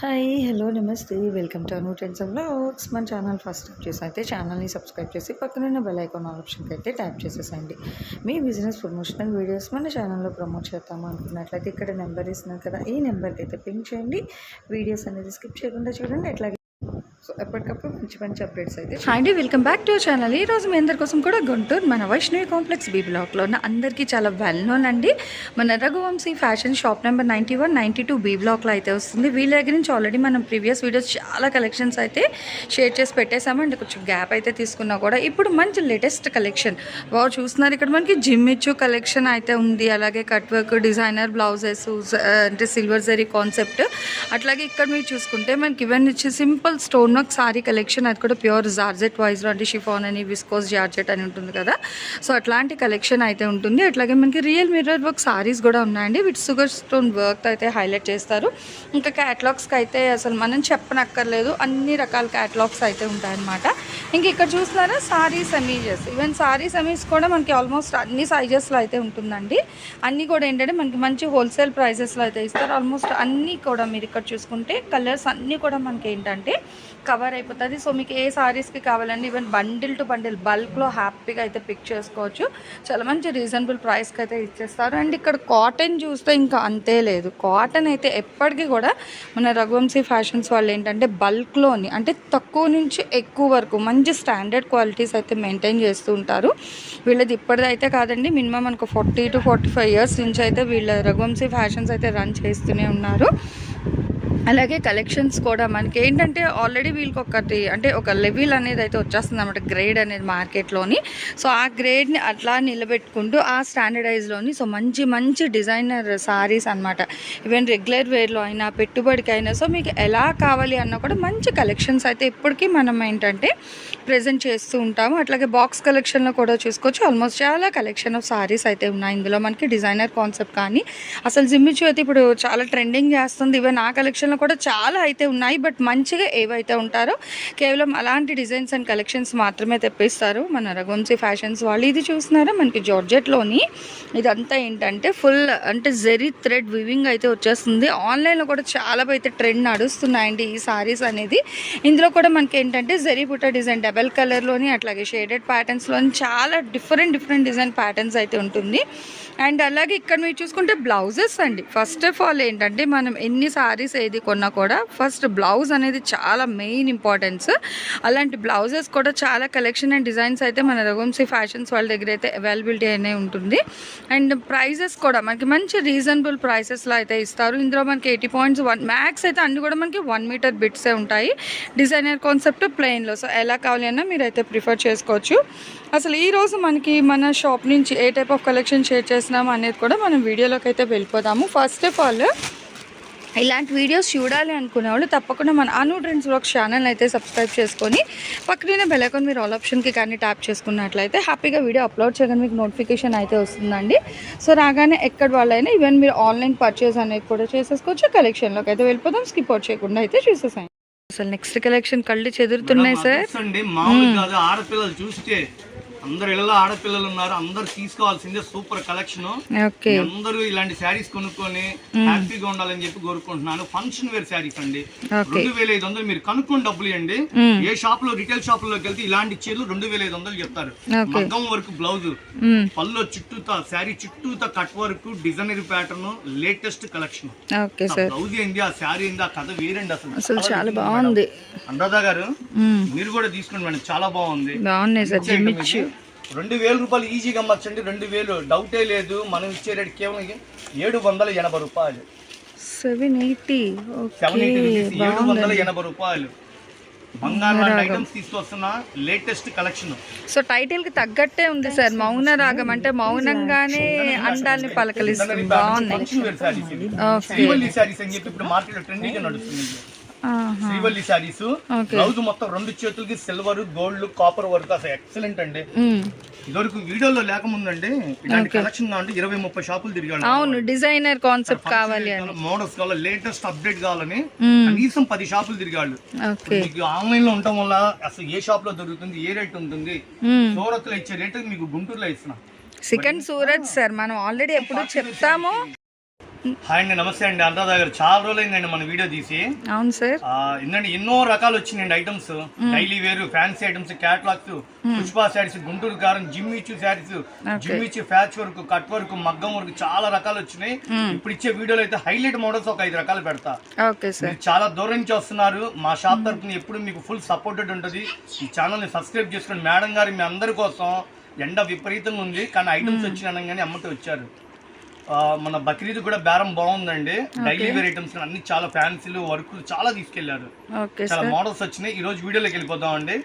Hi hello నమస్తే. Welcome to Anu trends blogs మన channel first type చేసి అయితే ఛానల్ని సబ్స్క్రైబ్ చేసి పక్కనున్న బెల్ ఐకాన్ ఆప్షన్కి అయితే ట్యాప్ చేసేసండి. మీ బిజినెస్ ప్రమోషనల్ వీడియోస్ మన ఛానల్లో ప్రమోట్ చేద్దాం అనుకున్నట్లయితే ఇక్కడ నెంబర్ ఇస్తున్నాను కదా ఈ నెంబర్కి అయితే పింక్ చేయండి. వీడియోస్ అనేది స్కిప్ చేయకుండా చూడండి. అట్లాగే ఎప్పటికప్పుడు మంచి మంచి అప్డేట్స్ అయితే హాయ్ అండి వెల్కమ్ బ్యాక్ టు ఛానల్ ఈ రోజు మీ అందరి కోసం కూడా గుంటూరు మన వైష్ణవి కాంప్లెక్స్ బీ బ్లాక్లో ఉన్న అందరికీ చాలా వెల్ నోన్ అండి. మన Raghuvamshi fashion shop number ninety one ninety two B బ్లాక్లో అయితే వస్తుంది. వీళ్ళ దగ్గర నుంచి ఆల్రెడీ మనం ప్రీవియస్ వీడియోస్ చాలా కలెక్షన్స్ అయితే షేర్ చేసి పెట్టేసాము అండ్ కొంచెం గ్యాప్ అయితే తీసుకున్నా కూడా ఇప్పుడు మంచి లేటెస్ట్ కలెక్షన్ వారు చూస్తున్నారు ఇక్కడ మనకి జిమ్ ఇచ్చు కలెక్షన్ అయితే ఉంది. అలాగే కట్ వర్క్ డిజైనర్ బ్లౌజెస్ అంటే సిల్వర్ జరీ కాన్సెప్ట్ అట్లాగే ఇక్కడ మీరు చూసుకుంటే మనకి ఇవన్నీ వచ్చి simple stone work sari collection అది కూడా ప్యూర్ జార్జెట్ వైజ్లో అంటే షిఫాన్ అని విస్కోస్ జార్జెట్ అని ఉంటుంది కదా. సో అట్లాంటి కలెక్షన్ అయితే ఉంటుంది. అట్లాగే మనకి రియల్ మిర్రర్ వర్క్ సారీస్ కూడా ఉన్నాయండి. విత్ షుగర్ స్టోన్ వర్క్ అయితే హైలైట్ చేస్తారు. ఇంకా క్యాటలాగ్స్కి అయితే అసలు మనం చెప్పనక్కర్లేదు. అన్ని రకాల క్యాటలాగ్స్ అయితే ఉంటాయన్నమాట. ఇంక ఇక్కడ చూస్తున్నారా? సారీ సెమీజెస్ ఈవెన్ సారీ సెమీస్ కూడా మనకి ఆల్మోస్ట్ అన్ని సైజెస్లో అయితే ఉంటుందండి. అన్నీ కూడా ఏంటంటే మనకి మంచి హోల్సేల్ ప్రైజెస్లో అయితే ఇస్తారు. ఆల్మోస్ట్ అన్నీ కూడా మీరు ఇక్కడ చూసుకుంటే కలర్స్ అన్నీ కూడా మనకి ఏంటంటే కవర్ అయిపోతుంది. సో మీకు ఏ సారీస్కి కావాలండి ఈవెన్ బండిల్ టు బండిల్ బల్క్లో హ్యాపీగా అయితే పిక్ చేసుకోవచ్చు. చాలా మంచి రీజనబుల్ ప్రైస్కి అయితే ఇచ్చేస్తారు. అండ్ ఇక్కడ కాటన్ చూస్తే ఇంకా అంతే లేదు. కాటన్ అయితే ఎప్పటికీ కూడా మన రఘువంశీ ఫ్యాషన్స్ వాళ్ళు ఏంటంటే బల్క్లోని అంటే తక్కువ నుంచి ఎక్కువ వరకు మంచి స్టాండర్డ్ క్వాలిటీస్ అయితే మెయింటైన్ చేస్తూ ఉంటారు. వీళ్ళది ఇప్పటిది అయితే కాదండి. మినిమం మనకు forty two forty five years నుంచి అయితే వీళ్ళ రఘువంశీ ఫ్యాషన్స్ అయితే రన్ చేస్తూనే ఉన్నారు. అలాగే కలెక్షన్స్ కూడా మనకి ఏంటంటే ఆల్రెడీ వీళ్ళకి ఒకటి అంటే ఒక లెవెల్ అనేది అయితే వచ్చేస్తుంది అనమాట గ్రేడ్ అనేది మార్కెట్లోని సో ఆ గ్రేడ్ని అట్లా నిలబెట్టుకుంటూ ఆ స్టాండర్డైజ్లోని సో మంచి మంచి డిజైనర్ సారీస్ అనమాట ఈవెన్ రెగ్యులర్ వేర్లో అయినా పెట్టుబడికి అయినా సో మీకు ఎలా కావాలి అన్నా కూడా మంచి కలెక్షన్స్ అయితే ఇప్పటికీ మనం ఏంటంటే ప్రజెంట్ చేస్తూ ఉంటాము. అట్లాగే బాక్స్ కలెక్షన్లో కూడా చూసుకోవచ్చు. ఆల్మోస్ట్ చాలా కలెక్షన్ ఆఫ్ సారీస్ అయితే ఉన్నాయి. ఇందులో మనకి డిజైనర్ కాన్సెప్ట్ కానీ అసలు జిమ్మిచు అయితే ఇప్పుడు చాలా ట్రెండింగ్ చేస్తుంది. ఈవెన్ ఆ కలెక్షన్లో కూడా చాలా అయితే ఉన్నాయి బట్ మంచిగా ఏవైతే ఉంటారో కేవలం అలాంటి డిజైన్స్ అండ్ కలెక్షన్స్ మాత్రమే తెప్పిస్తారు. మన రఘువంశీ ఫ్యాషన్స్ వాళ్ళు ఇది చూస్తున్నారా? మనకి జార్జెట్లోని ఇదంతా ఏంటంటే ఫుల్ అంటే జెరీ థ్రెడ్ వివింగ్ అయితే వచ్చేస్తుంది. ఆన్లైన్లో కూడా చాలా అయితే ట్రెండ్ నడుస్తున్నాయండి ఈ సారీస్ అనేది. ఇందులో కూడా మనకి ఏంటంటే జెరీ బుట్ట డిజైన్ డబల్ కలర్లోని అట్లాగే షేడెడ్ ప్యాటర్న్స్లోని చాలా డిఫరెంట్ డిఫరెంట్ డిజైన్ ప్యాటర్న్స్ అయితే ఉంటుంది. అండ్ అలాగే ఇక్కడ మీరు చూసుకుంటే బ్లౌజెస్ అండి. ఫస్ట్ ఆఫ్ ఆల్ ఏంటంటే మనం ఎన్ని సారీస్ ఏది కొన్నా కూడా ఫస్ట్ బ్లౌజ్ అనేది చాలా మెయిన్ ఇంపార్టెన్స్. అలాంటి బ్లౌజెస్ కూడా చాలా కలెక్షన్ అండ్ డిజైన్స్ అయితే మన రఘువంశీ ఫ్యాషన్స్ వాళ్ళ దగ్గర అయితే అవైలబిలిటీ అనే ఉంటుంది. అండ్ ప్రైజెస్ కూడా మనకి మంచి రీజనబుల్ ప్రైసెస్లో అయితే ఇస్తారు. ఇందులో మనకి ఎయిటీ పాయింట్స్ వన్ మ్యాక్స్ అయితే అన్ని కూడా మనకి వన్ మీటర్ బిట్సే ఉంటాయి. డిజైనర్ కాన్సెప్ట్ ప్లెయిన్లో సో ఎలా కావాలి అన్నా మీరు అయితే ప్రిఫర్ చేసుకోవచ్చు. అసలు ఈరోజు మనకి మన షాప్ నుంచి ఏ టైప్ ఆఫ్ కలెక్షన్ షేర్ చేసినాము అనేది కూడా మనం వీడియోలోకి అయితే వెళ్ళిపోదాము. ఫస్ట్ ఆఫ్ ఆల్ ఇలాంటి వీడియోస్ చూడాలి అనుకునే వాళ్ళు తప్పకుండా మన అను ట్రెండ్స్ బ్లాగ్ ఛానల్ అయితే సబ్స్క్రైబ్ చేసుకొని పక్కనే బెల్ ఐకాన్ మీరు ఆల్ ఆప్షన్కి కానీ ట్యాప్ చేసుకున్నట్లయితే హ్యాపీగా వీడియో అప్లోడ్ చేయగానే మీకు నోటిఫికేషన్ అయితే వస్తుందండి. సో రాగానే ఎక్కడ వాళ్ళైనా ఈవెన్ మీరు ఆన్లైన్ పర్చేస్ అనేది కూడా చేసేసుకోవచ్చు. కలెక్షన్లోకి అయితే వెళ్ళిపోదాం. స్కిప్ అవుట్ చేయకుండా అయితే చూసేసాయి అసలు నెక్స్ట్ కలెక్షన్ కళ్ళు చెదురుతున్నాయి సార్. ఆడపిల్లలు చూస్తే అందరు ఇళ్ళలో ఆడపిల్లలు ఉన్నారు. అందరు తీసుకోవాల్సిందే సూపర్ కలెక్షన్. అందరూ ఇలాంటి శారీస్ కొనుక్కొని హ్యాపీగా ఉండాలని చెప్పి కోరుకుంటున్నాను. ఫంక్షన్ వేర్ శారీస్ అండి. రెండు వేల ఐదు వందలు మీరు కనుక్కొని డబ్బులు ఇవ్వండి. ఏ షాప్లో రిటైల్ షాప్లోకి వెళ్తే ఇలాంటి చీరలు రెండు వేల ఐదు వందలు చెప్తారు. మగ్గం వర్క్ బ్లౌజ్ పళ్ళు చుట్టూతా శారీ చుట్టూతా cut work designer pattern latest collection blouse ఏంది ఆ శారీ ఏంది ఆ కథ వేరండి అసలు. అసలు చాలా బాగుంది. అనురాధ గారు. మీరు కూడా తీసుకోండి మేడం చాలా బాగుంది. బాగున్నాయి సార్. రెండు వేల రూపాయలు ఈజీగా అమ్మచ్చండి. రెండు వేలు డౌటే లేదు. మనం ఇచ్చే రేట్ కేవలం ఏడు వందల ఎనభై రూపాయలు. సెవెన్ ఎయిటీ సెవెన్ ఎయిటీ ఏడు వందల ఎనభై రూపాయలు. బంగారం ఐటమ్స్ తీసుకొస్తున్న లేటెస్ట్ కలెక్షన్ సో టైటిల్కి తగ్గట్టే ఉంది సార్. మౌన రాగం అంటే మౌనంగానే అండాల్ని పలకలిస్తుంది బాగున్నాయి ఫంక్షన్ వేర్ శారీస్ ఇది ఓకే. శ్రీవల్లి శారీస్ అని చెప్పి ఇప్పుడు మార్కెట్లో ట్రెండింగ్ నడుస్తుంది. శ్రీవల్లి శారీస్. బ్లౌజ్ మొత్తం రెండు చేతులకి సిల్వర్ గోల్డ్ కాపర్ వర్క్ అసలు ఎక్సలెంట్ అండి. ఇదివరకు వీడియోలో లేకముందండి ఇలాంటి కలెక్షన్ కావాలంటే ఇరవై ముప్పై షాపులు తిరిగాడు అవును డిజైనర్ కాన్సెప్ట్ కావాలి మోడల్స్ కావాలి లేటెస్ట్ అప్డేట్ కావాలని. కనీసం పది షాపులు తిరిగాడు మీకు ఆన్లైన్లో ఉండటం వల్ల అసలు ఏ షాప్లో దొరుకుతుంది ఏ రేట్ ఉంటుంది. సూరత్లో ఇచ్చే రేట్ మీకు గుంటూరులో ఇస్తున్నా. సెకండ్ సూరజ్ సార్ మనం ఆల్రెడీ ఎప్పుడు చెప్తాము. హాయ్ అండి నమస్తే అండి. అనురాధ గారు చాలా రోజులైందండి మన వీడియో తీసి. అవును సార్. ఏంటంటే ఎన్నో రకాలు వచ్చినాయండి ఐటమ్స్. డైలీ వేరు fancy items catalogues Pushpa saris Guntur Kaaram జిమ్మిచ్చు saris జిమ్మిచ్చు ఫ్యాచ్ వర్క్ కట్ వర్క్ మగ్గం వర్క్ చాలా రకాలు వచ్చినాయి. ఇప్పుడు ఇచ్చే వీడియోలో అయితే హైలైట్ మోడల్స్ ఒక ఐదు రకాలు పెడతా. చాలా దూరం నుంచి వస్తున్నారు. మా షాప్ తరఫున ఎప్పుడు మీకు ఫుల్ సపోర్టెడ్ ఉంటుంది. ఈ ఛానల్ని సబ్స్క్రైబ్ చేసుకోండి. మేడం గారు మీ అందరి కోసం ఎండ విపరీతంగా ఉంది. కానీ ఐటమ్స్ వచ్చిన అనగానే అమ్మతో వచ్చారు. మన బక్రీద్ కూడా బేరం బాగుందండి. డైలీ వేర్ ఐటమ్స్ అన్ని చాలా ఫ్యాన్సీలు వర్క్ చాలా తీసుకెళ్ళారు. చాలా మోడల్స్ వచ్చినాయి. ఈ రోజు వీడియోలోకి వెళ్ళిపోతాం అండి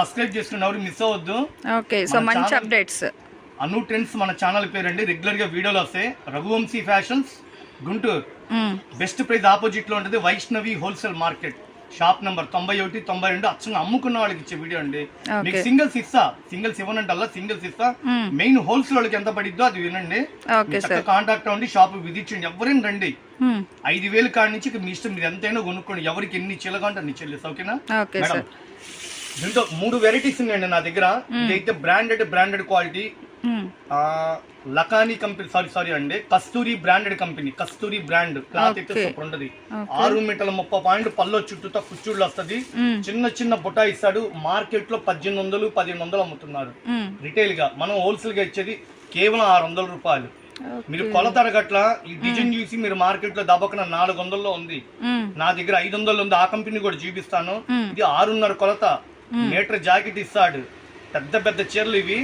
సబ్స్క్రైబ్ చేసుకుని ఎవరు మిస్ అవ్వద్దు. ఓకే సో మంచి అప్డేట్స్ అను ట్రెండ్స్ మన ఛానల్ పేరండి. రెగ్యులర్గా వీడియోలు వస్తాయి. Raghuvamshi fashions Guntur. Best price ఆపోజిట్లో ఉంటుంది Vaishnavi wholesale market shop number తొంభై ఒకటి తొంభై రెండు అచ్చంగా అమ్ముకున్న వాళ్ళకి ఇచ్చే వీడియో అండి. మీకు సింగిల్స్ ఇస్తా సింగిల్స్ ఇవ్వనంటల్లా సింగిల్స్ ఇస్తా మెయిన్ హోల్సేల్ వాళ్ళకి ఎంత పడిద్దో అది వినండి. కాంటాక్ట్ అవ్వండి షాప్ విజిట్ చేయండి ఎవరైనా రండి. ఐదు వేలు కాడి నుంచి మీ ఇష్టం మీరు ఎంతైనా కొనుక్కోండి. ఎవరికి ఎన్ని చీలగా అన్ని చెల్లిస్తా ఓకేనా? ఓకే మేడం దీంట్లో మూడు వెరైటీస్ ఉన్నాయండి నా దగ్గర. ఇదైతే బ్రాండెడ్ బ్రాండెడ్ క్వాలిటీ లకానీ కంపెనీ సారీ సారీ అండి Kasturi branded company Kasturi brand cloth అయితే. సూపర్ ఉండదు ఆరు మీటర్ల ముప్పై పాయింట్ పల్లో చుట్టూతో కుచ్చుళ్ళు వస్తది. చిన్న చిన్న బుటా ఇస్తాడు మార్కెట్లో పద్దెనిమిది వందలు పదిహేను వందలు అమ్ముతున్నారు. రిటైల్గా మనం హోల్సేల్గా ఇచ్చేది కేవలం ఆరు వందల రూపాయలు. మీరు కొలత అరగట్ల ఈ డిజైన్ చూసి మీరు మార్కెట్లో దబ్బకన నాలుగు వందల్లో ఉంది. నా దగ్గర ఐదు వందలు ఉంది ఆ కంపెనీ కూడా చూపిస్తాను. ఇది ఆరున్నర కొలత. మీటర్ జాకెట్ ఇస్తాడు. పెద్ద పెద్ద చీరలు ఇవి.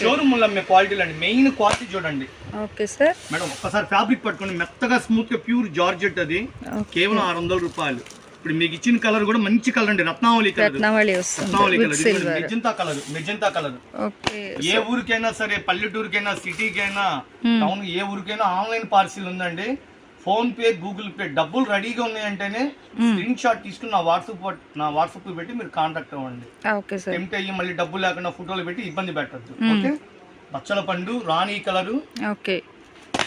షోరూమ్లో అమ్మే క్వాలిటీలు అండి మెయిన్ క్వాలిటీ చూడండి. Okay sir. మేడం ఒక్కసారి ఫ్యాబ్రిక్ పట్టుకోండి మెత్తగా స్మూత్గా ప్యూర్ జార్జెట్ అది. కేవలం ఆరు వందల రూపాయలు. ఇప్పుడు మీకు ఇచ్చిన కలర్ కూడా మంచి కలర్ అండి. రత్నావళి కలర్ రత్నావళి colour magenta colour magenta colour okay ఏ ఊరికైనా సరే పల్లెటూరుకైనా సిటీకైనా టౌన్ ఏ ఊరికైనా ఆన్లైన్ పార్సిల్ ఉందండి. ఫోన్ పే గూగుల్ పే డబ్బులు రెడీగా ఉన్నాయంటేనే స్క్రీన్ షాట్ తీసుకుని నా వాట్సాప్ నా వాట్సాప్ పెట్టి మీరు కాంటాక్ట్ అవ్వండి. Okay sir. టెంప్ట్ అయ్యి మళ్ళీ డబ్బులు లేకుండా ఫోటోలు పెట్టి ఇబ్బంది పెట్టద్దు. ఓకే? బచ్చల పండు రాణి కలరు. ఓకే.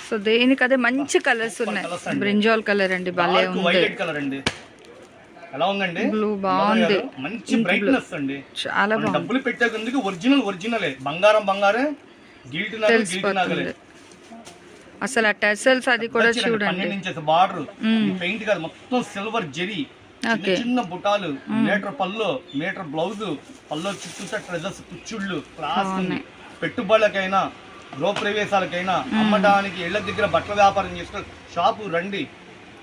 సో దేనికి అదే మంచి కలర్స్ ఉన్నాయి. బ్రింజాల్ కలర్ అండి భలే ఉంది. వైలెట్ కలర్ అండి. ఎలా ఉందండి? Blue బాగుంది. మంచి బ్రైట్నెస్ అండి. చాలా డబ్బులు పెట్టేందుకు ఒరిజినల్ ఒరిజినలే. బంగారం బంగారే. గిల్ట్ నగలు గిల్ట్ నగలే. అసలు ఆ టెసల్స్ అది కూడా చూడండి. బార్డర్. పెయింట్ కాదు మొత్తం సిల్వర్ జెరీ. చిన్న బుటాలు మీటర్ పళ్ళు మీటర్ బ్లౌజ్ పళ్ళు చుట్టూ ట్రెజర్స్ కుచ్చుళ్ళు క్లాస్ పెట్టుబడులకైనా గృహ ప్రవేశాలకైనా అమ్మడానికి ఇళ్ళ దగ్గర బట్టల వ్యాపారం చేసుకుని షాపు రండి.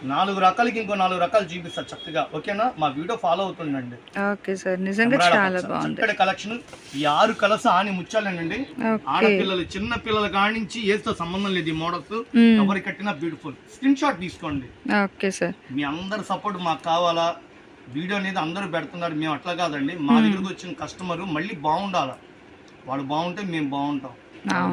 నాలుగు రకాలకి ఇంకో నాలుగు రకాలు చూపిస్తా చక్కగా. ఓకేనా? మా వీడియో ఫాలో అవుతుండండి. ఓకే సార్ నిజంగా చాలా బాగుంది. చక్కటి కలెక్షన్ ఈ ఆరు కలర్స్ ఆని ముచ్చాలేనండి ఓకే. ఆడపిల్లలు చిన్న పిల్లల కానించి ఏతో సంబంధం లేదు ఈ మోడల్స్. ఎవరి కట్టినా బ్యూటిఫుల్ స్క్రీన్ షాట్ తీసుకోండి. Okay sir. మీ అందరి సపోర్ట్ మాకు కావాలా? వీడియో అనేది అందరూ పెడుతున్నారు మేము అట్లా కాదండి. మా దగ్గరకు వచ్చిన కస్టమర్ మళ్ళీ బాగుండాలా. వాడు బాగుంటే మేము బాగుంటాం.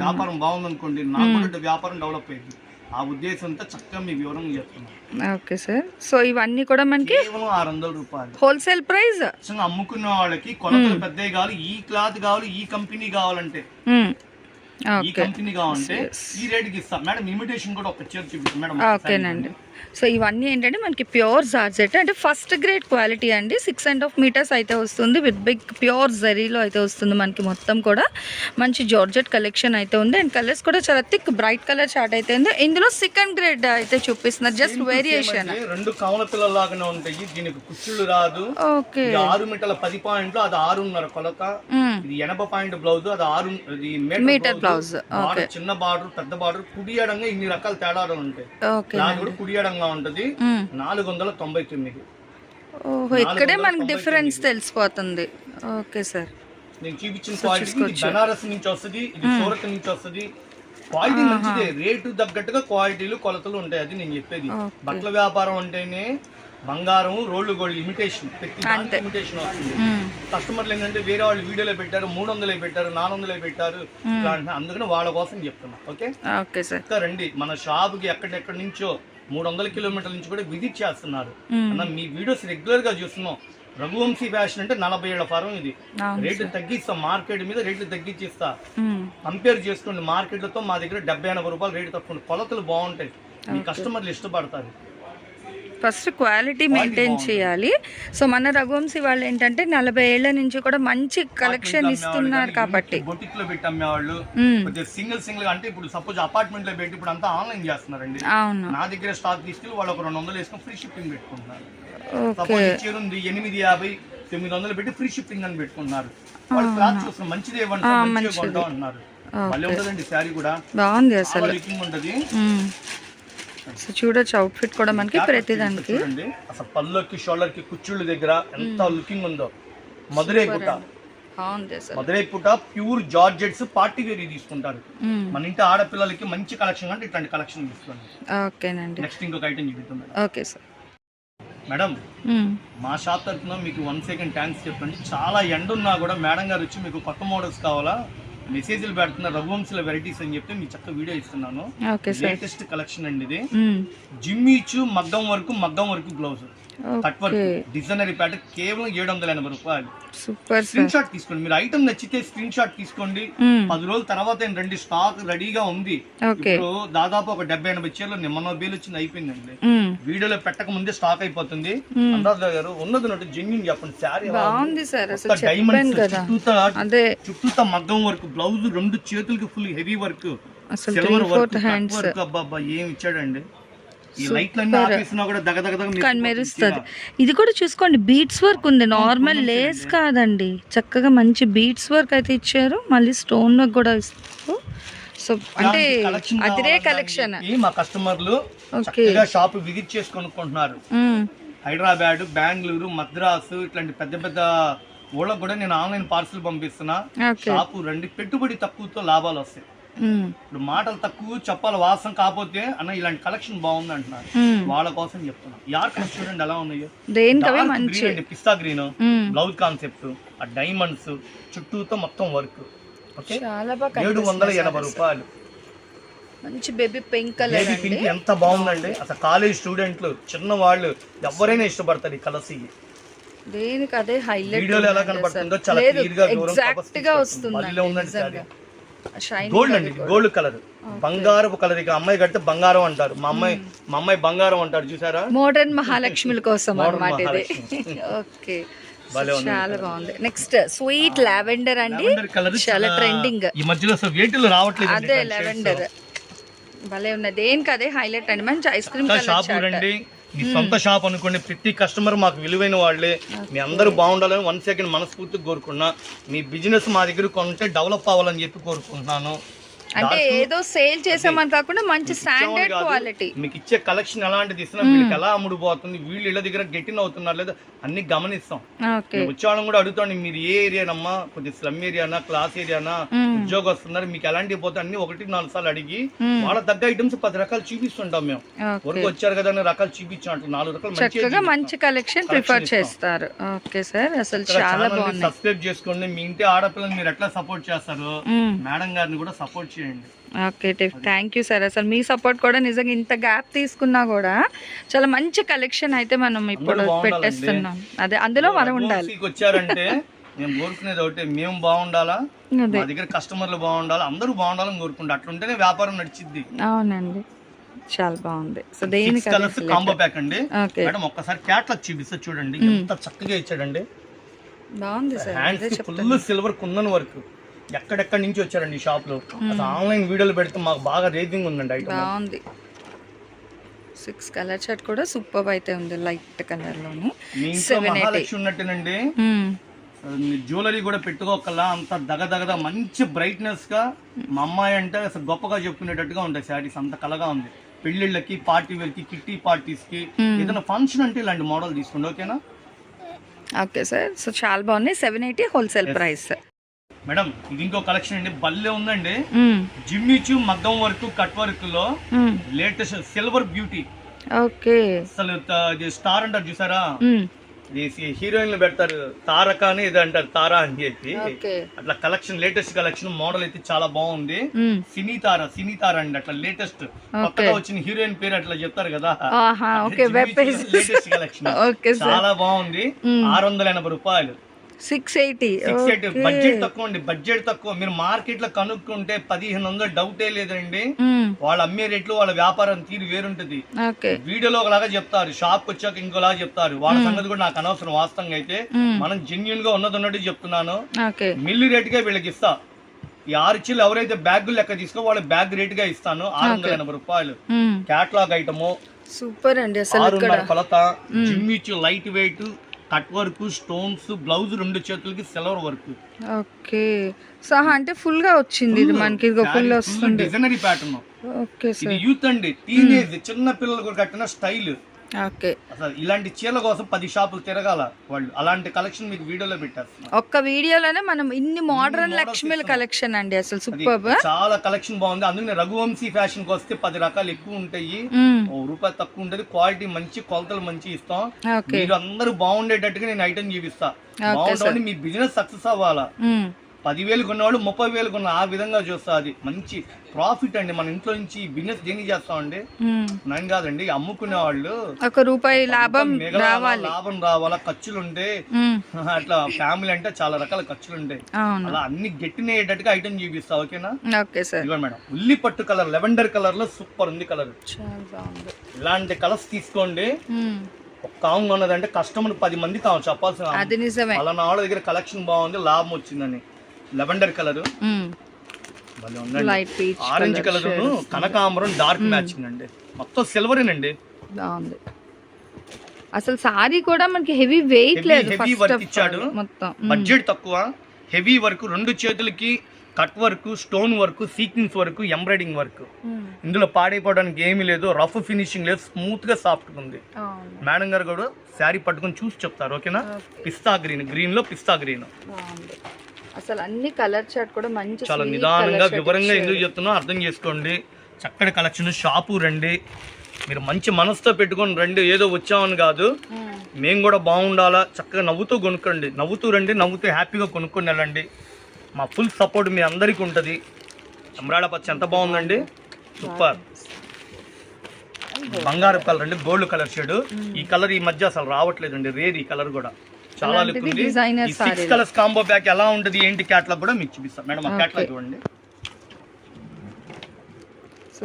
వ్యాపారం బాగుందనుకోండి నాకు వ్యాపారం డెవలప్ అయింది ఆ ఉద్దేశంతో చక్కగా మీ వివరం చెప్తున్నాం ఓకే సార్. సో ఇవన్నీ కూడా మనకి కేవలం ఆరు వందల రూపాయలు. Wholesale price? అమ్ముకున్న వాళ్ళకి కొలతలు పెద్దవి కావాలి. ఈ క్లాత్ కావాలి ఈ కంపెనీ కావాలంటే. ఈ కంపెనీ కావాలంటే ఈ రేట్కి ఇస్తాం. మేడం ఇమిటేషన్ కూడా ఒక చీర చూపిస్తాం. మేడం ఓకేనండి. సో ఇవన్నీ ఏంటంటే మనకి ప్యూర్ జార్జెట్. అంటే ఫస్ట్ గ్రేడ్ క్వాలిటీ అండి. సిక్స్ అండ్ హాఫ్ మీటర్స్ అయితే వస్తుంది. విత్ బిగ్ ప్యూర్ జరీలో అయితే వస్తుంది మనకి మొత్తం కూడా. మంచి జార్జెట్ కలెక్షన్ అయితే ఉంది. అండ్ కలర్స్ కూడా చాలా థిక్ బ్రైట్ కలర్ చార్ట్ అయితే ఉంది. ఇందులో సెకండ్ గ్రేడ్ అయితే చూపిస్తున్నారు. Just variation. రెండు లాగానే ఉంటాయి. దీనికి కుచ్చుళ్ళు రాదు. ఓకే. ఆరు మీటర్ల పది పాయింట్లు అది ఆరున్నర కొలత. ఇది ఎనభై పాయింట్ బ్లౌజ్ అది ఆరు మీటర్ బ్లౌజ్. చిన్న బార్డర్ పెద్ద బార్డర్ కుడి ఎడంగా ఇన్ని రకాల తేడాలు ఉంటాయి. ఓకే దాని కూడా కుడి ఎడంగా ఉంటది. నాలుగు వందల తొంభై తొమ్మిది. ఓహో ఇక్కడే మనకి డిఫరెన్స్ తెలిసిపోతుంది. Okay sir. నేను చూపించిన క్వాలిటీ బనారస్ నుంచి వస్తది ఇది సూరత్ నుంచి వస్తది. క్వాలిటీ మంచిదే రేటు తగ్గట్టుగా క్వాలిటీలు కొలతలు ఉంటాయి అది నేను చెప్పేది. బట్టల వ్యాపారం అంటేనే బంగారం రోడ్లు గోల్డ్ ఇమిటేషన్ ఇమిటేషన్ వస్తుంది కస్టమర్లు ఏంటంటే వేరే వాళ్ళు వీడియోలో పెట్టారు మూడు వందలే పెట్టారు నాలుగు వందలే పెట్టారు. అందుకని వాళ్ళ కోసం చెప్తున్నా. ఓకే? Okay sir. ఇంకా రండి. మన షాప్కి ఎక్కడెక్కడి నుంచో మూడు వందల కిలోమీటర్ల నుంచి కూడా విజిట్ చేస్తున్నారు. మీ వీడియోస్ రెగ్యులర్గా చూస్తున్నాం. రఘువంశీ ఫ్యాషన్ అంటే నలభై ఏళ్ళ ఫారం ఇది. రేట్లు తగ్గిస్తా మార్కెట్ మీద రేట్లు తగ్గించిస్తా. కంపేర్ చేసుకోండి మార్కెట్లతో మా దగ్గర డెబ్బై ఎనభై రూపాయలు రేటు తక్కువ కొలతలు బాగుంటాయి. మీ కస్టమర్లు ఇష్టపడతారు. ఫస్ట్ క్వాలిటీ మెయింటైన్ చేయాలి. సో మన రఘువంశీ వాళ్ళు ఏంటంటే నలభై ఏళ్ళ నుంచి కూడా మంచి కలెక్షన్ ఇస్తున్నారు కాబట్టి. బొటిక్లో పెట్టి అమ్మేవాళ్ళు సింగిల్ సింగిల్ అంటే ఇప్పుడు సపోజ్ అపార్ట్మెంట్లో పెట్టి ఇప్పుడు అంతా ఆన్లైన్ చేస్తున్నారండి. అవును. నా దగ్గర స్టాక్ తీసుకెళ్ళి వాళ్ళు ఒక రెండు వందలు వేసుకొని ఫ్రీ షిప్పింగ్ పెట్టుకుంటున్నారు. సపోజ్ చీర ఉంది ఎనిమిది యాభై తొమ్మిది వందలు పెట్టి ఫ్రీ షిప్పింగ్ అని పెట్టుకున్నారు వాళ్ళు క్లాత్ చూసిన మంచిది ఇవ్వండి మంచిగా కొంటాం అన్నారు. బాగుంది అసలు. ఉంటది. సో చూడొచ్చు అవుట్ఫిట్ కూడా మనకి ప్రతిదానికి చూడండి. అసలు పళ్ళకి షోల్డర్కి కుచ్చుళ్ళ దగ్గర ఎంత లుకింగ్ ఉందో. మధురై అసలు మధురై పుట్ట ప్యూర్ జార్జెట్స్ పార్టీ వేర్ తీసుకుంటారు. మన ఇంటి ఆడపిల్లలకి మంచి కలెక్షన్ అంటే ఇట్లాంటి కలెక్షన్ తీసుకోండి. ఓకేనండి. నెక్స్ట్ ఇంకొక ఐటమ్ చూపిద్దాం. Okay sir. మేడం. మా షాప్ తరఫున మీకు వన్ సెకండ్ థ్యాంక్స్ చెప్పండి. చాలా ఎండ ఉన్నా కూడా మేడం గారు వచ్చి మీకు కొత్త మోడల్స్ కావాలా? మెసేజ్లు పెడుతున్న రఘువంశుల వెరైటీస్ అని చెప్పి మీకు చక్క వీడియో ఇస్తున్నాను. లేటెస్ట్ కలెక్షన్ అండి ఇది. మ్మ్. జిమ్మిచ్చు మగ్గం వరకు మగ్గం వరకు blouse. Cut work designery pattern కేవలం ఏడు వందల ఎనభై రూపాయలు. సూపర్ స్క్రీన్ షాట్ తీసుకోండి. మీరు ఐటమ్ నచ్చితే స్క్రీన్ షాట్ తీసుకోండి. పది రోజుల తర్వాత రండి స్టాక్ రెడీగా ఉంది. ఇప్పుడు దాదాపు ఒక డెబ్బై ఎనభై చీరలు నిమ్మనో బేలు వచ్చింది అయిపోయిందండి. వీడియోలో పెట్టక ముందే స్టాక్ అయిపోతుంది. అనురాధ గారు ఉన్నది ఉన్నట్టు జెన్యున్ చెప్పండి. శారీ బాగుంది సార్. డైమండ్స్ చుట్టూతా చుట్టూతా మగ్గం వర్క్ బ్లౌజ్ రెండు చేతులకి full heavy work silver work work అబ్బా ఏం ఇచ్చాడండి? కానీ మెరుస్తుంది ఇది కూడా చూసుకోండి బీట్స్ వర్క్ ఉంది. నార్మల్ లేస్ కాదండి. చక్కగా మంచి బీట్స్ వర్క్ అయితే ఇచ్చారు. మళ్ళీ స్టోన్ వర్క్ కూడా ఇస్తారు. సో అంటే కలెక్షన్ అదిరే కలెక్షన్ మా కస్టమర్లు షాప్ విజిట్ చేసి కొనుక్కుంటున్నారు. హైదరాబాద్ బెంగళూరు మద్రాసు ఇట్లాంటి పెద్ద పెద్ద ఊళ్ళకు కూడా నేను ఆన్లైన్ పార్సిల్ పంపిస్తున్నా. షాపు రండి పెట్టుబడి తక్కువతో లాభాలు వస్తాయి. ఇప్పుడు మాటలు తక్కువ చెప్పాలి వాసం కాకపోతే అన్న ఇలాంటి కలెక్షన్ బాగుంది అంటున్నారు. వాళ్ళ కోసం చెప్తున్నా. యార్ కలర్ చూడండి ఎలా ఉన్నాయో? పిస్తా గ్రీన్. బ్లౌజ్ కాన్సెప్ట్ ఆ డైమండ్స్ చుట్టూతో మొత్తం వర్క్ ఏడు వందల ఎనభై రూపాయలు. మంచి బేబీ పింక్ కలర్ పింక్ ఎంత బాగుందండి. అసలు కాలేజ్ స్టూడెంట్లు చిన్న వాళ్ళు ఎవరైనా ఇష్టపడతారు ఈ కలర్స్ ఇవి దేనికి అదే హైలైట్ వీడియోలో ఎలా కనబడుతుందో చాలా క్లియర్గా ఎగ్జాక్ట్గా వస్తుంది గోల్డ్ అండి గోల్డ్ కలర్ బంగారపు కలర్ ఇక అమ్మాయి కడితే బంగారం అంటారు. మా అమ్మాయి మా అమ్మాయి బంగారం అంటారు చూసారా? మోడర్న్ మహాలక్ష్మిల కోసం Modern అన్నమాట ఇది. మహాలక్ష్మి. ఓకే చాలా బాగుంది. నెక్స్ట్ స్వీట్ లావెండర్ అండి. చాలా ట్రెండింగ్ ఈ మధ్యలో వేటిలో రావట్లేదు అదే లావెండర్ భలే ఉన్నది దేనికి అదే హైలైట్ అండి? మంచి ఐస్ క్రీమ్ షాప్ రండి మీ సొంత షాప్ అనుకోండి ప్రతి కస్టమర్ మాకు విలువైన వాళ్ళే. మీ అందరూ బాగుండాలని వన్ సెకండ్ మనస్ఫూర్తిగా కోరుకున్నా. మీ బిజినెస్ మా దగ్గర కొంటే డెవలప్ అవ్వాలని చెప్పి కోరుకుంటున్నాను. అంటే ఏదో సేల్ చేసామని కాకుండా మంచి స్టాండర్డ్. క్వాలిటీ మీకు ఇచ్చే కలెక్షన్ ఎలాంటిది ఇస్తున్నా వీళ్ళకి ఎలా అమ్ముడుపోతుంది? వీళ్ళు ఇళ్ళ దగ్గర గెట్టిన అవుతున్నారు లేదా? అన్ని గమనిస్తాం. వచ్చేవాళ్ళం కూడా అడుగుతాండి మీరు ఏ ఏరియానమ్మా కొద్దిగా స్లమ్ ఏరియానా క్లాస్ ఏరియానా ఉద్యోగం వస్తున్నారు మీకు ఎలాంటివి పోతే అన్ని ఒకటి నాలుగు సార్లు అడిగి వాళ్ళ తగ్గ ఐటమ్స్ పది రకాలు చూపిస్తుంటాం మేము. వరకు వచ్చారు కదా అని రకాలు చూపించాం అంటే నాలుగు రకాలు మంచి చక్కగా మంచి కలెక్షన్ ప్రిఫర్ చేస్తారు. ఓకే సార్ అసలు చాలా బాగుంది సబ్స్క్రైబ్ చేసుకోండి. మీ ఇంటి ఆడపిల్లలు మీరు ఎట్లా సపోర్ట్ చేస్తారు. మేడం గారిని కూడా సపోర్ట్ చేయండి. ఓకే థ్యాంక్ యూ సార్ అసలు మీ సపోర్ట్ కూడా నిజంగా ఇంత గ్యాప్ తీసుకున్నా కూడా చాలా మంచి కలెక్షన్ అయితే మనం ఇప్పుడు. పెట్టేస్తున్నాం. అదే అందులో మనం ఉండాలి. వచ్చారంటే మేము కోరుకునేది ఒకటే మేము బాగుండాలా? మా దగ్గర కస్టమర్లు బాగుండాలి? అందరూ బాగుండాలని కోరుకుంటా. అట్లుంటేనే వ్యాపారం నడిచిద్ది. అవునండి. చాలా బాగుంది. So six colours combo pack అండి. మేడం ఒక్కసారి క్యాట్లాగ్ చూపిస్తే చూడండి. ఎంత చక్కగా ఇచ్చాడండి. బాగుంది sir full silver kundan work ఎక్కడెక్కడి నుంచి వచ్చారండి ఈ షాప్లో అసలు ఆన్లైన్ వీడియోలు పెడితే మాకు బాగా రేటింగ్ ఉందండి ఐటమ్. బాగుంది. సిక్స్ కలర్ షర్ట్ కూడా సూపర్ అయితే ఉంది లైట్ కలర్లోని మహాలక్ష్మి ఉన్నట్టేనండి. జ్యువెలరీ కూడా పెట్టుకోకల్లా అంత దగదగద మంచి బ్రైట్నెస్గా మా అమ్మాయి అంటే అసలు గొప్పగా చెప్పుకునేటట్టుగా ఉంటాయి శారీస్ అంత కలగా ఉంది. పెళ్ళిళ్ళకి పార్టీ వేర్కి కిట్టి పార్టీస్కి ఏదైనా ఫంక్షన్ అంటే ఇలాంటి మోడల్ తీసుకోండి ఓకేనా? Okay sir. సో చాలా బాగున్నాయి. Seven eighty wholesale price madam ఇది ఇంకో కలెక్షన్ అండి. భలే ఉందండి. మ్మ్. జిమ్మిచు మగ్గం వర్క్ కట్ వర్క్లో. Latest silver beauty. ఓకే. అసలు స్టార్ అంటారు చూసారా? హీరోయిన్లు పెడతారు తారక అని ఇది అంటారు తారా అని చెప్పి. అట్లా కలెక్షన్ లేటెస్ట్ కలెక్షన్ మోడల్ అయితే చాలా బాగుంది. సినీ తార సినీ తార అండి అట్లా లేటెస్ట్ కొత్తగా వచ్చిన హీరోయిన్ పేరు అట్లా చెప్తారు కదా. లేటెస్ట్ కలెక్షన్ చాలా బాగుంది. ఆరు వందల ఎనభై రూపాయలు. Six eighty six eight budget తక్కువ అండి బడ్జెట్ తక్కువ. మీరు మార్కెట్లో కనుక్కుంటే పదిహేను వందలు డౌటే లేదండి. వాళ్ళు అమ్మే రేట్లు వాళ్ళ వ్యాపారం తీరు వేరుంటది. వీడియోలో ఒకలాగా చెప్తారు షాప్ వచ్చాక ఇంకోలాగా చెప్తారు. వాళ్ళ సంగతి కూడా నాకు అనవసరం వాస్తవంగా అయితే. మనం జెన్యున్గా ఉన్నది ఉన్నట్టు చెప్తున్నాను. మిల్లు రేటుకే వీళ్ళకి ఇస్తా. ఈ ఆరు చీలు ఎవరైతే బ్యాగులు లెక్క తీసుకో వాళ్ళ బ్యాగ్ రేట్గా ఇస్తాను. ఆరు వందల ఎనభై రూపాయలు. క్యాట్లాగ్ ఐటమ్ సూపర్ అండి అసలు కొలత Jimmy Choo light weight cut work stones blouse రెండు చేతులకి సిల్వర్ వర్క్. ఓకే. సహా అంటే ఫుల్గా వచ్చింది ఇది మనకి. ఇదిగో ఫుల్ వస్తుంది. డిజైనరీ ప్యాటర్న్ ఓకే ఇది సార్. యూత్ అండి. టీనేజ్ చిన్న పిల్లలకు కట్టిన స్టైల్. అసలు ఇలాంటి చీరల కోసం పది షాపులు తిరగాల వాళ్ళు. అలాంటి కలెక్షన్ మీకు వీడియోలో పెట్టేస్తున్నారు ఒక్క వీడియోలోనే మనం ఇన్ని మోడర్న్ లక్ష్మిల కలెక్షన్ అండి అసలు సూపర్ చాలా కలెక్షన్ బాగుంది. అందుకని రఘువంశీ ఫ్యాషన్కి వస్తే పది రకాలు ఎక్కువ ఉంటాయి. రూపాయి తక్కువ ఉంటది క్వాలిటీ మంచి కొలతలు మంచి ఇస్తాం. మీరు అందరూ బాగుండేటట్టుగా నేను ఐటమ్ చూపిస్తా. బాగుంటామని మీ బిజినెస్ సక్సెస్ అవ్వాలా. పదివేలు కొన్నవాళ్ళు ముప్పై వేలు కొన్న ఆ విధంగా చూస్తా అది. మంచి ప్రాఫిట్ అండి. మన ఇంట్లో నుంచి బిజినెస్ దేనికి చేస్తామండి? నేను కాదండి. అమ్ముకునే వాళ్ళు ఒక రూపాయి లాభం మిగలాలా, లాభం రావాలా? ఖర్చులు అట్లా ఫ్యామిలీ అంటే చాలా రకాల ఖర్చులు ఉంటాయి అలా అన్ని గట్టినేటట్టుగా ఐటమ్ చూపిస్తా ఓకేనా? Okay sir. ఇదిగోండి మేడం. ఉల్లి పట్టు కలర్ లెవెండర్ కలర్లో సూపర్ ఉంది కలర్. ఇలాంటి కలర్స్ తీసుకోండి. కాంగ్ ఉన్నదంటే కస్టమర్ పది మంది కావాలి చెప్పాల్సిన వాళ్ళ దగ్గర కలెక్షన్ బాగుంది లాభం వచ్చిందని. Lavender colour. Light peach orange colour కనకాంబరం డార్క్ మ్యాచింగ్ అండి. మొత్తం సిల్వరేనండి బాగుంది. అసలు సారీ కూడా మనకి హెవీ వెయిట్ లేదు హెవీ వర్క్ ఇచ్చాడు. మొత్తం. బడ్జెట్ తక్కువ. హెవీ వర్క్ రెండు చేతులకి cut work stone work sequence work embroidering work ఇందులో పాడైపోవడానికి ఏమీ లేదు. రఫ్ ఫినిషింగ్ లేదు. స్మూత్గా సాఫ్ట్ ఉంది. మేడం గారు కూడా శారీ పట్టుకొని చూసి చెప్తారు ఓకేనా? పిస్తా గ్రీన్. గ్రీన్లో పిస్తా గ్రీన్. అసలు అన్ని కలర్ చార్ట్ కూడా మంచి చాలా నిదానంగా వివరంగా. ఎందుకు చెప్తున్నా అర్థం చేసుకోండి. చక్కటి కలెక్షన్ షాపు రండి. మీరు మంచి మనసుతో పెట్టుకొని రండి. ఏదో వచ్చామని కాదు. మేము. కూడా బాగుండాలా? చక్కగా నవ్వుతూ కొనుక్కోండి. నవ్వుతూ రండి నవ్వుతూ హ్యాపీగా కొనుక్కొని వెళ్ళండి. మా ఫుల్ సపోర్ట్ మీ అందరికీ ఉంటుంది. అమరాడ పచ్చ ఎంత బాగుందండి? సూపర్. బంగారు కలర్ అండి గోల్డ్ కలర్ షేడ్. ఈ కలర్ ఈ మధ్య అసలు రావట్లేదండి. రేర్ ఈ కలర్ కూడా. చాలా లుక్ ఉంది సిక్స్. కలర్స్ కాంబో బ్యాగ్ ఎలా ఉంటుంది ఏంటి క్యాట్లాగ్ కూడా మీకు చూపిస్తాను మేడం ఆ క్యాట్లాగ్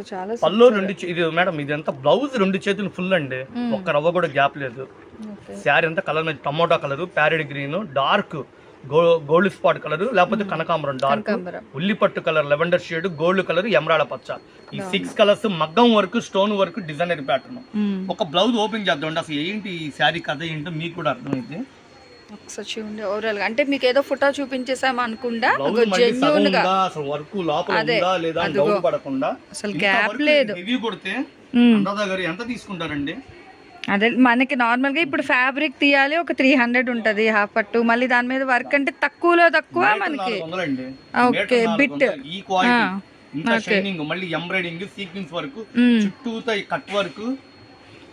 చాలా పల్లో రెండు ఇది మేడం ఇది ఎంత బ్లౌజ్ రెండు చేతులు ఫుల్ అండి. ఒక్క రవ్వ కూడా గ్యాప్ లేదు. శారీ అంతా colour tomato colour parrot green dark gold spot colour లేకపోతే కనకాంబరం dark. ఉల్లిపట్టు colour lavender shade gold colour emerald పచ్చ. ఈ సిక్స్ కలర్స్ మగ్గం work stone work designer pattern ఒక బ్లౌజ్ ఓపెన్ చేద్దాం అసలు ఏంటి ఈ శారీ కథ ఏంటో మీకు కూడా అర్థమైంది ఒకసారి చూడండి ఓవరాల్ అంటే మీకు ఏదో ఫోటో చూపించేసాం అనుకుండా జెన్యున్గా అసలు వర్క్ లోపల అదే, ఉందా లేదా అని డౌట్ పడకుండా. అసలు gap లేదు. హెవీ కొడితే ఉమ్, అనురాధ గారు ఎంత తీసుకుంటారండి? అదే మనకి నార్మల్గా ఇప్పుడు ఫ్యాబ్రిక్ తీయాలి ఒక త్రీ హండ్రెడ్ ఉంటది హాఫ్ పట్టు మళ్ళీ దాని మీద వర్క్ అంటే తక్కువలో తక్కువ మనకి. Okay, bit. షైనింగ్ మళ్ళీ ఎంబ్రాయిడింగ్ సీక్వెన్స్ వర్క్ చుట్టూతో కట్ వర్క్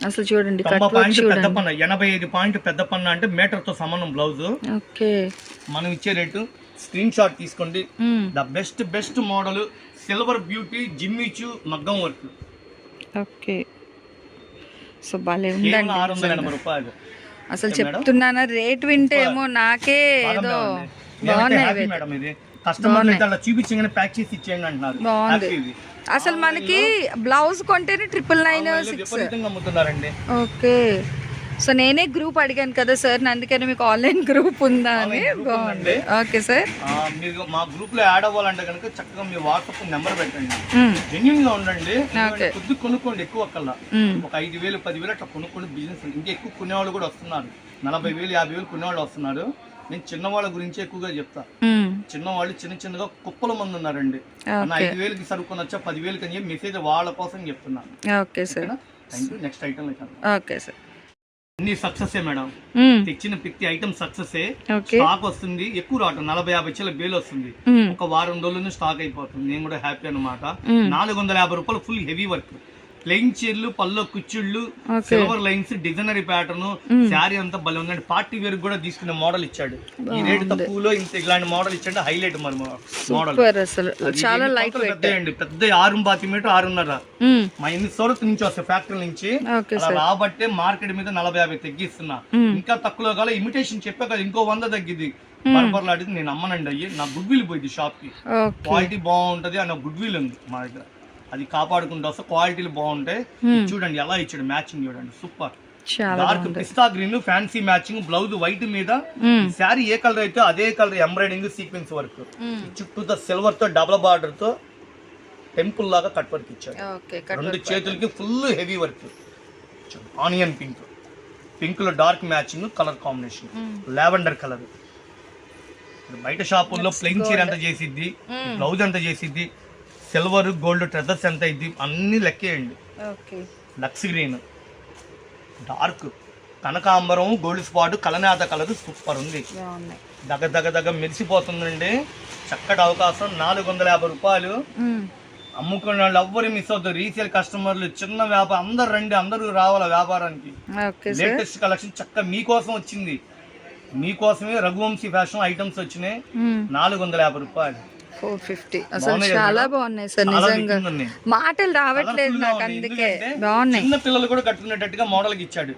అసలు చూడండి పెద్ద పన్న ఎనభై ఐదు పాయింట్ పెద్ద పన్న అంటే మీటర్తో సమానం బ్లౌజ్ ఓకే. మనం ఇచ్చే రేటు స్క్రీన్ షాట్ తీసుకోండి. The best best model silver beauty Jimmy Choo మగ్గం వర్క్ ఓకే. సో భలే కేవలం ఉందండి ఆరు వందల ఎనభై రూపాయలు. అసలు చెప్తున్నానా రేట్ వింటే ఏమో నాకే ఏదో బాగున్నాయి మేడం ఇది. కస్టమర్ చూపించగానే ప్యాక్ చేసి ఇచ్చేయండి అంటున్నారు. అసలు మనకి బ్లౌజ్ కొంటేనే ట్రిపుల్ నైన్ అమ్ముతున్నారండి. ఓకే. సో నేనే గ్రూప్ అడిగాను కదా సార్ అందుకని మీకు ఆన్లైన్ గ్రూప్ ఉందా అని. బాగుంది. Okay sir. మీరు మా గ్రూప్లో యాడ్ అవ్వాలంటే కనుక చక్కగా మీ వాట్సాప్ నెంబర్ పెట్టండి. జెన్యున్గా ఉండండి. కొద్ది కొనుక్కోండి ఎక్కువ కల్లా ఒక ఐదు వేలు పదివేలు అట్లా కొనుక్కోండి బిజినెస్ ఇంకా ఎక్కువ కొనేవాళ్ళు కూడా వస్తున్నారు. నలభై వేలు యాభై వేలు కొనేవాళ్ళు వస్తున్నారు. నేను చిన్నవాళ్ళ గురించి ఎక్కువగా చెప్తా. చిన్నవాళ్ళు చిన్న చిన్నగా కుప్పల మంది ఉన్నారండి. ఐదు వేలకి సరుకొనొచ్చా పదివేలకి అని చెప్పి మెసేజ్ వాళ్ళ కోసం చెప్తున్నాను okay sir. Next item okay sir. అన్ని సక్సెస్ మేడం. తెచ్చిన ప్రతి ఐటమ్ సక్సెస్ స్టాక్ వస్తుంది ఎక్కువ రావటం నలభై యాభై చిల్ల బేల్ వస్తుంది. ఒక వారం రోజుల్లో స్టాక్ అయిపోతుంది. నేను కూడా హ్యాపీ అన్నమాట. మ్మ్. నాలుగు వందల యాభై రూపాయలు ఫుల్ హెవీ వర్క్ ప్లెయిన్ చీరలు పల్లో కుచ్చిళ్ళు silver lines designery pattern sari అంతా భలే ఉందండి. పార్టీ వేర్ కూడా తీసుకునే మోడల్ ఇచ్చాడు. ఈ రేటు తక్కువలో ఇంత ఇలాంటి మోడల్ ఇచ్చాడు హైలైట్ మరి మోడల్ అసలు. చాలా లైట్ వెయిట్ పెద్ద అండి. పెద్ద ఆరు బాతి మీటర్ ఆరున్నర. మా ఇన్ని సూరత్ నుంచి వస్తాయి ఫ్యాక్టరీ నుంచి. రాబట్టే మార్కెట్ మీద నలభై యాభై తగ్గిస్తున్నా. ఇంకా తక్కువలో కాల ఇమిటేషన్ చెప్పా కదా ఇంకో వంద తగ్గిద్ది. పరపరలాడితే నేను అమ్మనండి అయ్యి. నా గుడ్ విల్ పోయింది షాప్కి. క్వాలిటీ బాగుంటది అన్న గుడ్ విల్ ఉంది మా దగ్గర. అది కాపాడుకుంటూ వస్తే క్వాలిటీలు బాగుంటాయి. చూడండి ఎలా ఇచ్చాడు మ్యాచింగ్ చూడండి super. Dark pista green fancy matching blouse white మీద. శారీ ఏ కలర్ అయితే అదే కలర్ ఎంబ్రాయిడింగ్ సీక్వెన్స్ వర్క్. చుట్టూతో సిల్వర్తో డబల్ బార్డర్తో టెంపుల్ లాగా కట్ వర్క్ ఇచ్చాడు. రెండు చేతులకి full heavy work. Onion pink. పింక్లో dark matching colour combination lavender colour బయట షాపుల్లో ప్లెయిన్ చీర ఎంత చేసిద్ది బ్లౌజ్ ఎంత చేసిద్ది. సిల్వర్ గోల్డ్ ట్రెజర్స్ ఎంత అయింది అన్ని లెక్కేయండి. లక్స్ గ్రీన్. డార్క్. కనకాంబరం గోల్డ్ స్పాట్ కలనేత కలర్ సూపర్ ఉంది. దగ్గ దగ్గ దగ్గ మెరిసిపోతుందండి. చక్కటి అవకాశం నాలుగు వందల యాభై రూపాయలు. మ్మ్. అమ్ముకున్న వాళ్ళు ఎవ్వరు మిస్ అవుతారు రీసేల్ కస్టమర్లు చిన్న వ్యాపారం అందరు రండి అందరూ రావాల వ్యాపారానికి. లేటెస్ట్ కలెక్షన్ చక్క మీకోసం వచ్చింది. మీకోసమే రఘువంశీ ఫ్యాషన్ ఐటమ్స్ వచ్చినాయి. నాలుగు వందల యాభై రూపాయలు. Four fifty. అసలు చాలా? బాగున్నాయి సార్ నిజంగా. మాటలు రావట్లేదు నాకు. అందుకే. బాగున్నాయి. చిన్న పిల్లలు కూడా కట్టుకునేటట్టుగా మోడల్ ఇచ్చాడు.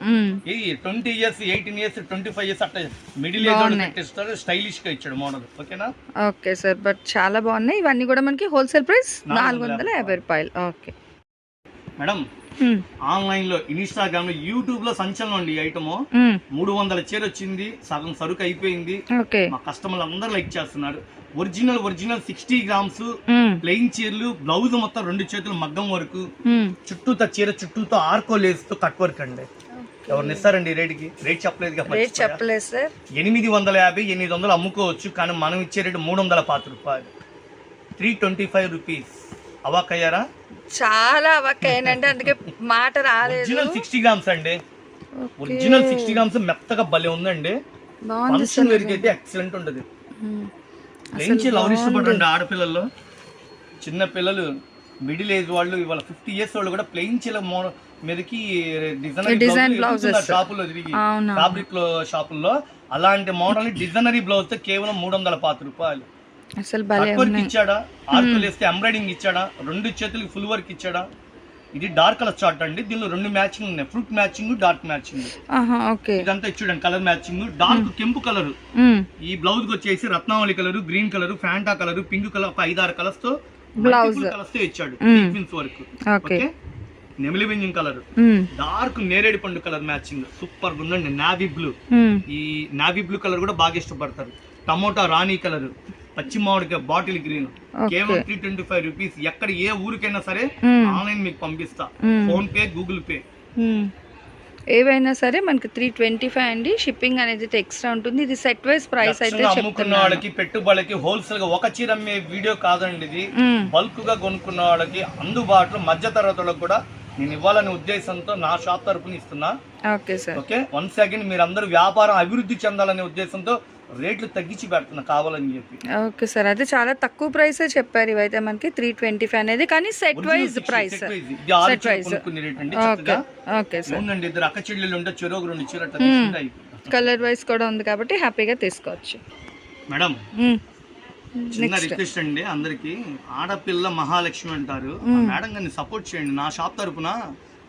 Twenty years eighteen years twenty five years అట్లా మిడిల్ ఏజ్ స్టైలిష్గా ఇచ్చాడు మోడల్. ఓకేనా? ఓకే సార్ బట్ చాలా బాగున్నాయి. ఇవన్నీ కూడా మనకి హోల్సేల్ ప్రైస్ నాలుగు వందల యాభై రూపాయలు. ఓకే. మేడం. ఆన్లైన్లో ఇన్స్టాగ్రామ్లో యూట్యూబ్లో సంచలనం అండి ఈ ఐటమ్. మూడు వందల చీర వచ్చింది సగం సరుకు అయిపోయింది. ఓకే. మా కస్టమర్లు అందరూ లైక్ చేస్తున్నారు. Original original sixty grams. Plain చీరలు బ్లౌజ్ మొత్తం రెండు చేతులు మగ్గం వరకు. చుట్టూతో చీర చుట్టూతో ఆర్కో లేసుతో కట్ వర్క్ అండి. ఎవరిని ఇస్తారండి రేటుకి? రేట్ చెప్పలేదు రేట్ చెప్పలేదు సార్. ఎనిమిది వందల యాభై ఎనిమిది వందలు అమ్ముకోవచ్చు కానీ మనం ఇచ్చే రేటు మూడు వందల పాతి రూపాయలు. Three twenty five rupees. అవాకయ్యారా చాలా అవక్కయ్యానంటే అందుకే మాట రాలేదు. ఒరిజినల్ సిక్స్టీ గ్రామ్స్ అండి. ఒరిజినల్ సిక్స్టీ గ్రామ్స్ మెత్తగా భలే ఉందండి. ఫంక్షన్ ఎక్సలెంట్ మ్మ్. లేంచి లవ్ ఇష్టపడండి ఆడపిల్లల్లో చిన్న పిల్లలు మిడిల్ ఏజ్ వాళ్ళు ఇవాళ ఫిఫ్టీ ఇయర్స్ వాళ్ళు కూడా ప్లెయిన్ చీల మీదకి blouses. షాపుల్లో తిరిగి. ఫ్యాబ్రిక్లో షాపుల్లో అలాంటి మోడల్ డిజైనరీ బ్లౌజ్తో కేవలం మూడు వందల పాతి రూపాయలు. అసలు ఇచ్చాడా? ఆర్కులు వేస్తే ఎంబ్రాయిడింగ్ ఇచ్చాడా? రెండు చేతులకి ఫుల్ వర్క్ ఇచ్చాడా? ఇది డార్క్ కలర్ చార్ట్ అండి. దీనిలో రెండు మ్యాచింగ్ ఉన్నాయి. ఫ్రూట్ మ్యాచింగ్ డార్క్ మ్యాచింగ్ ఇదంతా చూడండి కలర్ మ్యాచింగ్ డార్క్ కెంపు కలర్. ఈ బ్లౌజ్కి వచ్చేసి రత్నావళి colour green colour Fanta colour pink colour ఒక ఐదారు కలర్స్తో Blouse. కలర్స్తో ఇచ్చాడు. వర్క్. ఓకే. నెమిలి వెంజింగ్ కలర్. డార్క్ నేరేడు పండు కలర్ మ్యాచింగ్ సూపర్ ఉందండి నావీ బ్లూ. ఈ నావీ బ్లూ కలర్ కూడా బాగా ఇష్టపడతారు. టమోటా రాణి కలర్ పచ్చి మామిడికాయ బాటిల్ గ్రీన్. కేవలం త్రీ ట్వంటీ ఫైవ్ రూపీస్. ఎక్కడ ఏ ఊరికైనా సరే. ఆన్లైన్ మీకు పంపిస్తా. PhonePe Google pay. ఏవైనా సరే మనకి త్రీ ట్వంటీ ఫైవ్ అండి. షిప్పింగ్ అనేది అయితే ఎక్స్ట్రా ఉంటుంది. ఇది సెట్ వైజ్ ప్రైస్ అయితే అమ్ముకున్న వాళ్ళకి పెట్టుబడికి హోల్సేల్గా ఒక చీర అమ్మే వీడియో కాదండి ఇది. బల్క్గా కొనుక్కున్న వాళ్ళకి అందుబాటులో మధ్య తరగతులకు కూడా నేను ఇవ్వాలనే ఉద్దేశంతో నా షాప్ తరపున ఇస్తున్నా. Okay sir. Okay? One second మీరు అందరూ వ్యాపారం అభివృద్ధి చెందాలనే ఉద్దేశంతో రేట్లు తగ్గించి పెడుతున్నా కావాలని చెప్పి. ఓకే సార్ అయితే చాలా తక్కువ ప్రైసే చెప్పారు ఇవైతే మనకి త్రీ ట్వంటీ ఫైవ్ అనేది కానీ set wise 60 price set wise okay sir. ఇద్దరు అక్క చెల్లెలు ఉంటే చెరోగు రెండు. కలర్ వైజ్ కూడా ఉంది కాబట్టి హ్యాపీగా తీసుకోవచ్చు. మేడం. చిన్న రిక్వెస్ట్ అండి అందరికి. ఆడపిల్ల మహాలక్ష్మి అంటారు. మేడం గారిని సపోర్ట్ చేయండి. నా షాప్ తరపున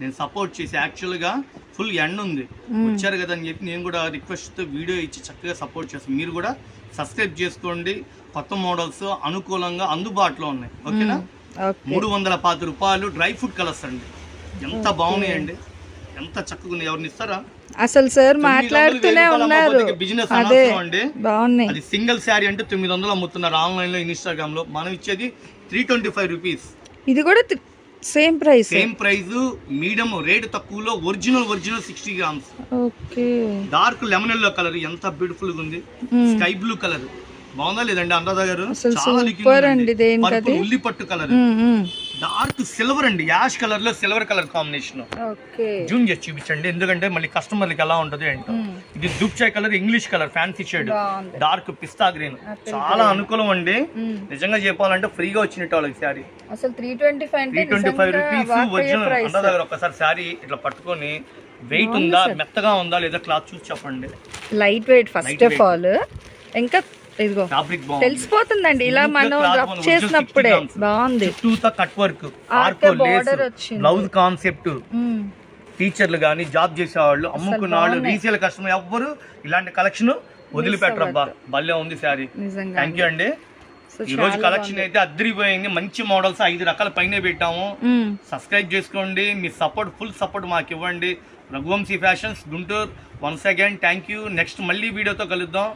నేను సపోర్ట్ చేసి యాక్చువల్గా ఫుల్ ఎండ్ ఉంది. వచ్చారు కదా అని చెప్పి నేను కూడా రిక్వెస్ట్తో వీడియో ఇచ్చి చక్కగా సపోర్ట్ చేస్తాను. మీరు కూడా సబ్స్క్రైబ్ చేసుకోండి. కొత్త మోడల్స్ అనుకూలంగా అందుబాటులో ఉన్నాయి. ఓకేనా? ఓకే. మూడు వందల పాతి రూపాయలు డ్రై ఫ్రూట్ కలర్స్ అండి. ఎంత బాగున్నాయండి. ఎంత చక్కగా ఎవరిని ఇస్తారా? అసలు సార్ మాట్లాడుతూనే ఉన్నారు. బిజినెస్ అండి. బాగున్నాయి. అది సింగిల్ శారీ అంటే తొమ్మిది వందలు అమ్ముతున్నారు ఆన్లైన్లో ఇన్స్టాగ్రామ్లో మనం ఇచ్చేది త్రీ ట్వంటీ ఫైవ్ రూపీస్ ఇది కూడా same price same price medium rate తక్కువలో original original sixty grams okay dark lemon yellow colour ఎంత బ్యూటిఫుల్గా ఉంది. స్కై బ్లూ కలర్ బాగుందా లేదండి అనురాధ గారు? చాలా ఉల్లి పట్టు కలర్ డార్క్ సిల్వర్ అండి యాష్ కలర్లో సిల్వర్ కలర్ కాంబినేషన్. జూమ్ చేసి చూపించండి ఎందుకంటే మళ్ళీ కస్టమర్లకి ఎలా ఉంటది ఏంటో. ఇది దుప్చాయ్ colour English colour fancy shade. Dark pista green. చాలా అనుకూలం అండి. నిజంగా చెప్పాలంటే ఫ్రీగా వచ్చినట్టు వాళ్ళకి శారీ. అసలు three twenty five three twenty five rupees original అన్న దగ్గర ఒకసారి శారీ ఇట్లా పట్టుకొని వెయిట్ ఉందా మెత్తగా ఉందా లేదా క్లాత్ చూసి చెప్పండి. Light weight first of all ఇంకా ఇదిగో. తెలిసిపోతుందండి ఇలా మనం రబ్ చేసినప్పుడే. 60 grams. బాగుంది. చుట్టూతా కట్ వర్క్ వచ్చింది. Blouse concept. టీచర్లు కానీ జాబ్ చేసేవాళ్ళు అమ్ముకున్న వాళ్ళు రీసేల్ కస్టమర్ ఎవ్వరు ఇలాంటి కలెక్షన్ వదిలిపెట్టరబ్బా. భలే ఉంది శారీ థ్యాంక్ యూ అండి. ఈ రోజు కలెక్షన్ అయితే అద్దరిపోయింది. మంచి మోడల్స్ ఐదు రకాల పైన పెట్టాము. సబ్స్క్రైబ్ చేసుకోండి. మీ సపోర్ట్ ఫుల్ సపోర్ట్ మాకు ఇవ్వండి. Raghuvamshi fashions Guntur. Once again thank you next మళ్ళీ వీడియోతో కలుద్దాం.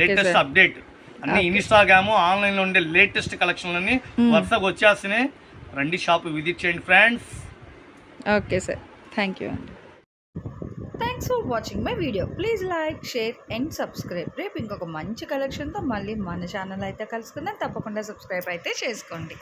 లేటెస్ట్. అప్డేట్ అన్ని ఇన్స్టాగ్రామ్ ఆన్లైన్లో ఉండే లేటెస్ట్ కలెక్షన్లన్నీ వరుసగా వచ్చేస్తున్నాయి. రండి షాప్ విజిట్ చేయండి friends. Okay sir thank you అండి. Thanks for watching my video please like share and subscribe రేపు ఇంకొక మంచి కలెక్షన్తో మళ్ళీ మన ఛానల్ అయితే కలుసుకుందాం. తప్పకుండా సబ్స్క్రైబ్ అయితే చేసుకోండి.